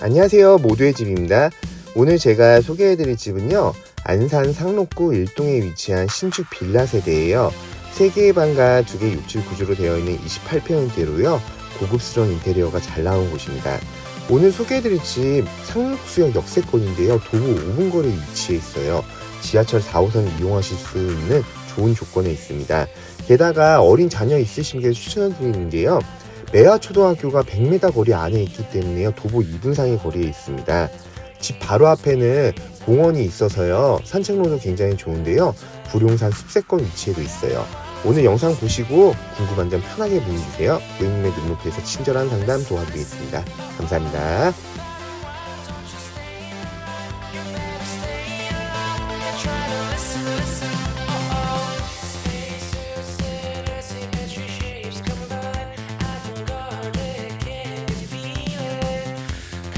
안녕하세요. 모두의 집입니다. 오늘 제가 소개해드릴 집은요. 안산 상록구 일동에 위치한 신축 빌라 세대예요. 3개의 방과 2개의 욕실 구조로 되어 있는 28평대로요. 고급스러운 인테리어가 잘 나온 곳입니다. 오늘 소개해드릴 집 상록수역 역세권인데요. 도보 5분 거리에 위치해 있어요. 지하철 4호선을 이용하실 수 있는 좋은 조건에 있습니다. 게다가 어린 자녀 있으신 분께 추천드리는데요. 매화 초등학교가 100m 거리 안에 있기 때문에요. 도보 2분상의 거리에 있습니다. 집 바로 앞에는 공원이 있어서요. 산책로도 굉장히 좋은데요. 불용산 숲세권 위치에도 있어요. 오늘 영상 보시고 궁금한 점 편하게 문의주세요. 고객님의 눈높이에서 친절한 상담 도와드리겠습니다. 감사합니다. listen, listen.